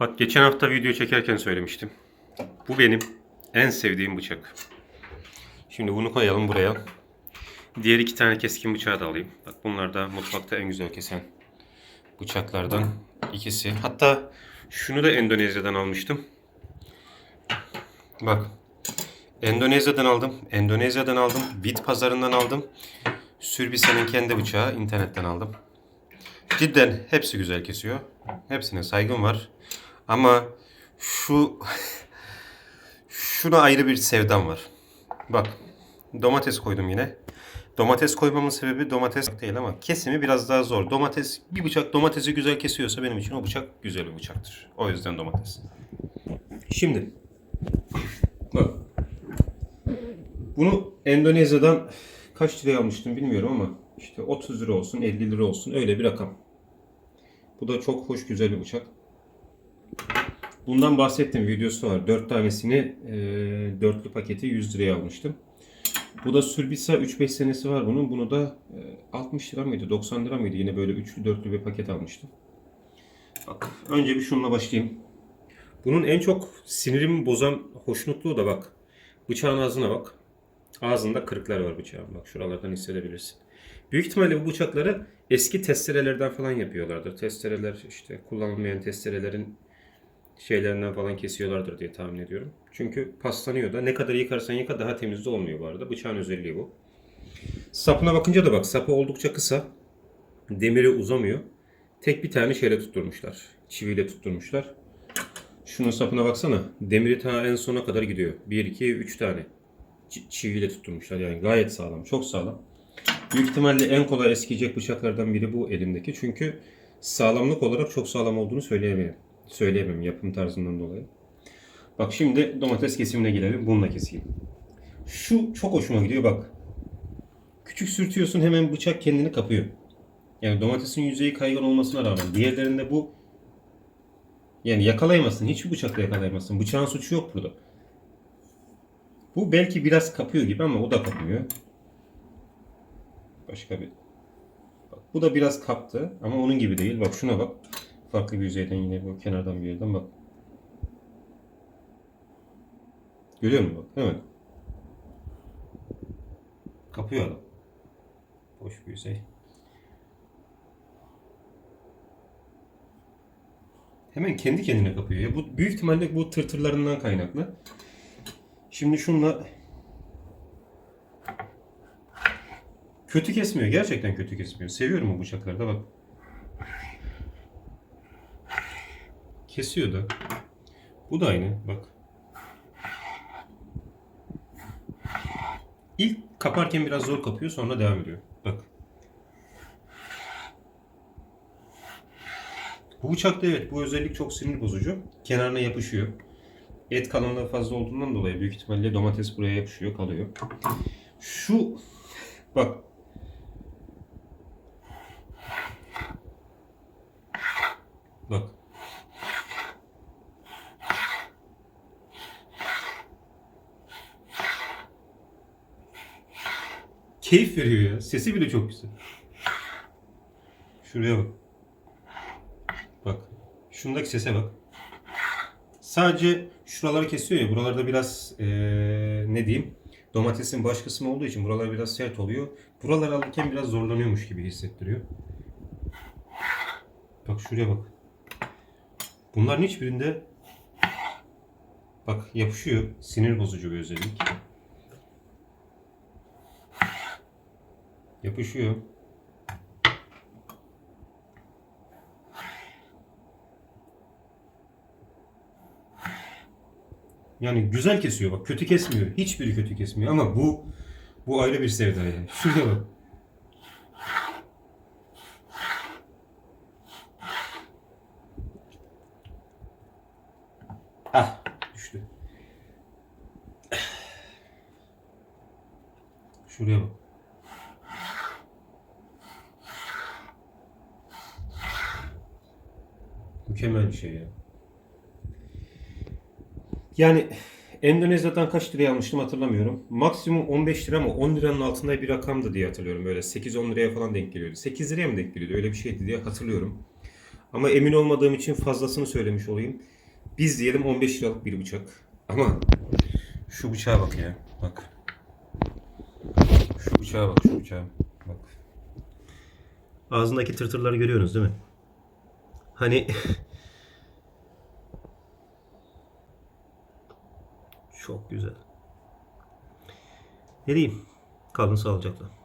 Bak geçen hafta video çekerken söylemiştim. Bu benim en sevdiğim bıçak. Şimdi bunu koyalım buraya. Diğer iki tane keskin bıçağı da alayım. Bak bunlar da mutfakta en güzel kesen bıçaklardan ikisi. Hatta şunu da Endonezya'dan almıştım. Bak. Endonezya'dan aldım. Endonezya'dan aldım. Bit pazarından aldım. Sürbise'nin kendi bıçağı internetten aldım. Cidden hepsi güzel kesiyor. Hepsine saygım var. Ama şu şuna ayrı bir sevdam var. Bak domates koydum yine. Domates koymamın sebebi domates değil ama kesimi biraz daha zor. Domates bir bıçak domatesi güzel kesiyorsa benim için o bıçak güzel bir bıçaktır. O yüzden domates. Şimdi bak bunu Endonezya'dan kaç liraya almıştım bilmiyorum ama işte 30 lira olsun 50 lira olsun öyle bir rakam. Bu da çok hoş güzel bir bıçak. Bundan bahsettim videosu var. 4 tanesini e, dörtlü paketi 100 liraya almıştım. Bu da Surbisa 3-5 senesi var bunun. Bunu da e, 60 lira mıydı 90 lira mıydı yine böyle üçlü dörtlü bir paket almıştım. Bak önce bir şununla başlayayım. Bunun en çok sinirimi bozan hoşnutluğu da bak. Bıçağın ağzına bak. Ağzında kırıklar var bıçağın. Bak şuralardan hissedebilirsin. Büyük ihtimalle bu bıçakları eski testerelerden falan yapıyorlardır. Testereler işte kullanılmayan testerelerin şeylerinden falan kesiyorlardır diye tahmin ediyorum. Çünkü paslanıyor da ne kadar yıkarsan yıka daha temiz de olmuyor bu arada. Bıçağın özelliği bu. Sapına bakınca da bak sapı oldukça kısa. Demiri uzamıyor. Tek bir tane şeyle tutturmuşlar. Çiviyle tutturmuşlar. Şunun sapına baksana. Demiri ta en sona kadar gidiyor. 1, 2, 3 tane. Çiviyle tutturmuşlar. Yani gayet sağlam. Çok sağlam. Büyük ihtimalle en kolay eskiyecek bıçaklardan biri bu elimdeki. Çünkü sağlamlık olarak çok sağlam olduğunu söyleyemem. Söyleyemem yapım tarzından dolayı. Bak şimdi domates kesimine gelelim. Bununla keseyim. Şu çok hoşuma gidiyor bak. Küçük sürtüyorsun hemen bıçak kendini kapıyor. Yani domatesin yüzeyi kaygan olmasına rağmen diğerlerinde bu yani yakalayamazsın. Hiçbir bıçakla yakalayamazsın. Bıçağın suçu yok burada. Bu belki biraz kapıyor gibi ama o da kapmıyor. Başka bir. Bak, bu da biraz kaptı ama onun gibi değil. Bak şuna bak. Farklı bir yüzeyden yine bu kenardan bir yerden bak. Görüyor musun bak? Hemen. Kapıyor adam. Boş bir yüzey. Hemen kendi kendine kapıyor. Ya bu büyük ihtimalle bu tırtırlarından kaynaklı. Şimdi şunla kötü kesmiyor. Gerçekten kötü kesmiyor. Seviyorum bu bıçakları da bak. Kesiyor da. Bu da aynı bak. İlk kaparken biraz zor kapıyor sonra devam ediyor. Bak. Bu bıçakta evet bu özellik çok sinir bozucu. Kenarına yapışıyor. Et kalınlığı fazla olduğundan dolayı büyük ihtimalle domates buraya yapışıyor kalıyor. Şu bak. Keyif veriyor ya. Sesi bile çok güzel. Şuraya bak. Bak. Şundaki sese bak. Sadece şuraları kesiyor ya. Buralarda biraz eee, ne diyeyim? Domatesin baş kısmı olduğu için buralar biraz sert oluyor. Buraları alırken biraz zorlanıyormuş gibi hissettiriyor. Bak şuraya bak. Bunların hiçbirinde bak yapışıyor. Sinir bozucu bir özellik. Yapışıyor. Yani güzel kesiyor bak kötü kesmiyor. Hiçbiri kötü kesmiyor ama bu bu ayrı bir sevda yani. Şuraya bak. Ah düştü. Şuraya bak. Bir şey ya. Yani Endonezya'dan kaç liraya almıştım hatırlamıyorum. Maksimum 15 lira ama 10 liranın altında bir rakamdı diye hatırlıyorum. Böyle 8-10 liraya falan denk geliyordu. 8 liraya mı denk geliyordu? Öyle bir şeydi diye hatırlıyorum. Ama emin olmadığım için fazlasını söylemiş olayım. Biz diyelim 15 liralık bir bıçak. Ama şu bıçağa bak ya. Bak. Şu bıçağa bak, şu bıçağa. Bak. Ağzındaki tırtırları görüyorsunuz değil mi? Hani çok güzel. Ne diyeyim? Kalın sağlıcakla.